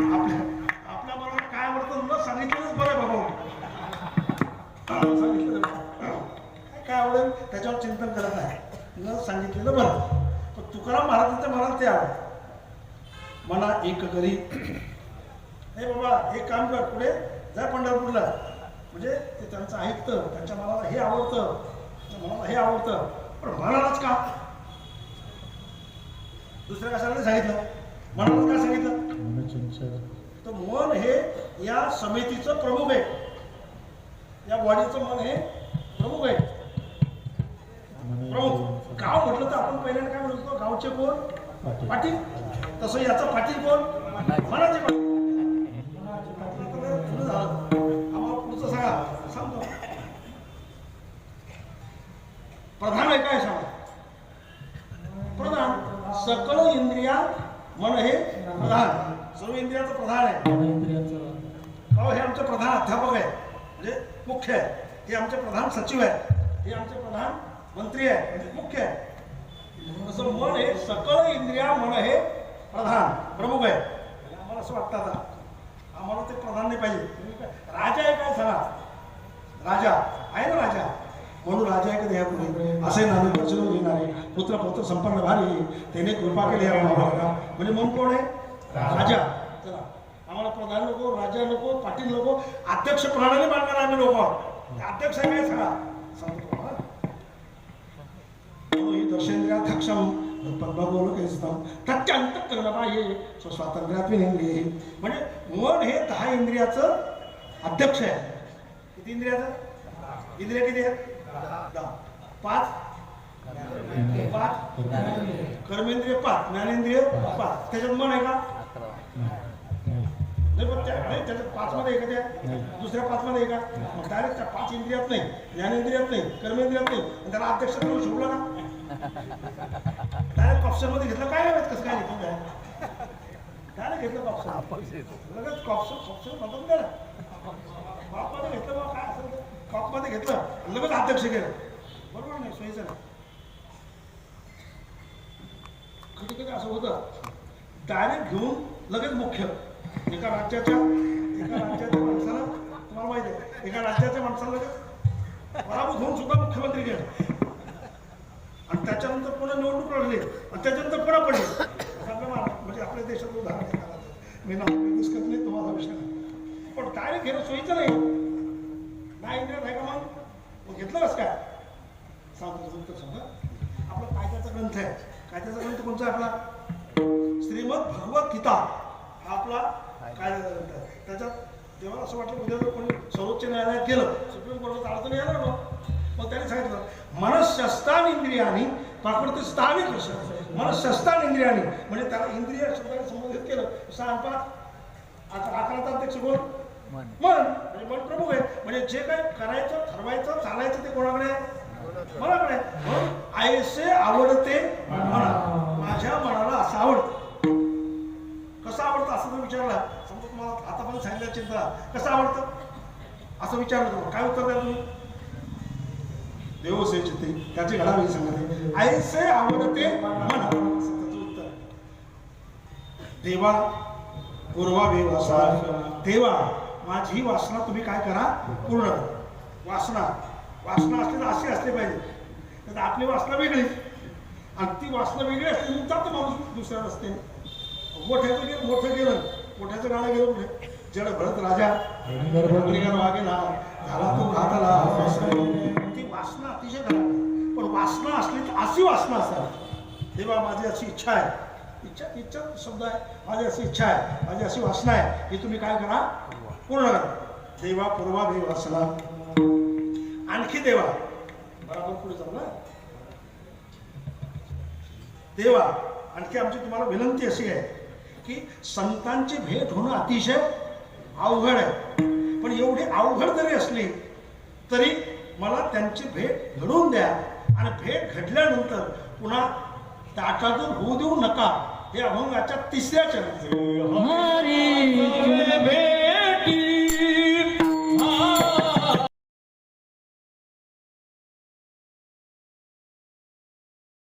आपल्या बरोबर काय आवडतं न सांगितलंच बरं आहे बाबा. सांगितलं काय- काय आवडेल? त्याच्यावर चिंतन करत नाही. न सांगितलेलं बरं. पण तुकाराम महाराजांचं मला ते आवड मला एक करी. हे बाबा हे काम कर पुढे. जा पंढरपूरला. म्हणजे ते त्यांचं ऐकतं त्यांच्या मनाला हे आवडतं. त्यांच्या मनाला हे आवडतं. पण मनालाच का? दुसऱ्या कशाला सांगितलं? मनालाच का सांगितलं? तर मन हे या समितीचं प्रमुख आहे. या बॉडीचं मन हे प्रमुख आहे. प्रमुख. गाव म्हटलं तर आपण पहिल्यांदा काय म्हणतो गावचे कोण? पाटील. तसं याचं पाटील कोण? मनाचे पाटील. पुढचं सांगा. सांगतो. प्रधान आहे काय सांगा? प्रधान. सकल इंद्रिया मन हे? प्रधान. सर्व इंद्रियाचं प्रधान आहे. अहो हे आमचे प्रधान अध्यापक आहे. म्हणजे मुख्य आहे. हे आमचे प्रधान सचिव आहे. हे आमचे प्रधान मंत्री आहे. म्हणजे मुख्य आहे. तसं मन हे सकल इंद्रिया मन हे प्रधान प्रमुख आहे. आम्हाला असं वाटतं आता. आम्हाला ते प्रधान नाही पाहिजे. राजा आहे काय सांगा राजा. आहे ना राजा? म्हणून राजा एक कधी पुढे? असे नामे प्रचलून घेणारे पुत्र पुत्र संपन्न भारी त्याने कृपा केली या महाभारता म्हणजे म्हणून कोण आहे? राजा. चला. आम्हाला प्रधान नको राजा नको पाटील नको. अध्यक्ष प्रणाली मानणार आम्ही लोक. अध्यक्ष आहे काय सांगा सांगतो तुम्हाला. म्हणून ही दर्शेंद्रियाध्यक्षम पद्मगोलकेस्तम तत्यांत करणं म्हणजे मन हे दहा इंद्रियाचं अध्यक्ष आहे. किती इंद्रियाचं? इंद्रिया किती आहे पाच. पाच. कर्मेंद्रिय पाच. ज्ञानेंद्रिय पाच. त्याच्यात मन आहे का? नाही पण त्या नाही, त्याच्यात पाच मध्ये आहे. का त्या दुसऱ्या पाच मध्ये आहे. का मग डायरेक्ट त्या पाच इंद्रियात नाही. ज्ञानेंद्रियात नाही. कर्मेंद्रियात नाही. आणि त्याला अध्यक्ष करून शोभला का डायरेक्ट ऑप्शनमध्ये घेतलं. काय माहीत कसं काय घेतलं? काय डायरेक्ट घेतलं ऑप्शन लगेच ऑप्शन ऑप्शन म्हणतात त्याला कॉपमध्ये घेतलं बा काय असेल ते कॉपमध्ये घेतलं आणि लगेच अध्यक्ष केला बरोबर नाही सोयीचं नाही कधी कधी असं होतं डायरेक्ट घेऊन लगेच मुख्य. एका राज्याच्या एका राज्याच्या माणसाला तुम्हाला माहिती आहे एका राज्याच्या माणसाला लगेच पराभूत होऊन सुद्धा मुख्यमंत्री केलं आणि त्याच्यानंतर पुन्हा निवडणूक लढली आणि त्याच्यानंतर पुन्हा पडली. म्हणजे आपल्या देशात उदाहरण आहे. मी नाव डिस्कस नाही तुम्हाला विषय पण डायरेक्ट घेणं सोयीचं नाही. नाही आहे का मग? मग घेतलं कसं काय सांगतो तुमचं सांगा? आपला कायद्याचा ग्रंथ आहे? कायद्याचा ग्रंथ कोणता आहे आपला? श्रीमद भगवत गीता. हा आपला कायद्याचा ग्रंथ आहे? त्याच्यात तेव्हा असं वाटलं उद्या जर कोणी सर्वोच्च न्यायालयात गेलं सुप्रीम कोर्टात अडचण येणार ना मग त्याने सांगितलं मनशस्तान इंद्रियानी प्राकृतिक स्थानिक मनशस्तान इंद्रियानी म्हणजे त्याला इंद्रिय शब्दाने संबोधित केलं. पाच आता अकराचा अध्यक्ष कोण मन. म्हणजे मन प्रमुख आहे. म्हणजे जे काय करायचं ठरवायचं चालायचं ते कोणाकडे आहे? मनाकडे म्हणून आयसे आवडते मना माझ्या मनाला असं आवडतं. कसं आवडतं असं जर विचारला? समजा तुम्हाला आतापर्यंत सांगितलं चिंता. कसं आवडतं? असं विचारलं तुम्हाला. काय उत्तर द्या तुम्ही? देवसे चित्ते. त्याची घडावी सांगते. आईसे आवडते मन त्याचं उत्तर देवा पूर्वा देवा देवा माझी वासना तुम्ही काय करा पूर्ण करा. वासना वासना असली तर अशी असली पाहिजे. तर आपली वासना वेगळी. आणि ती वासना वेगळी असली मग जातो माणूस दुसऱ्या रस्ते मोठ्याचं गेलं मोठं गेलं मोठ्याचं गाणं गेलं कुठे? जड भरत राजा. वागेला झाला तो घातला ती वासना अतिशय खराब. पण वासना असली तर अशी वासना असावी. तेव्हा माझी अशी इच्छा आहे. इच्छा इच्छा शब्द आहे. माझी अशी इच्छा आहे. माझी अशी वासना आहे. ही तुम्ही काय करा पूर्ण करा. देवा पूर्वा देव वासना आणखी देवा. बरोबर पुढे जाऊ ना. देवा आणखी आमची तुम्हाला विनंती अशी आहे की संतांची भेट होणं अतिशय अवघड आहे. पण एवढी अवघड जरी असली तरी मला त्यांची भेट घडवून द्या. आणि भेट घडल्यानंतर पुन्हा ताटातून होऊ देऊ नका. हे अभंगाच्या तिसऱ्या चरणाचे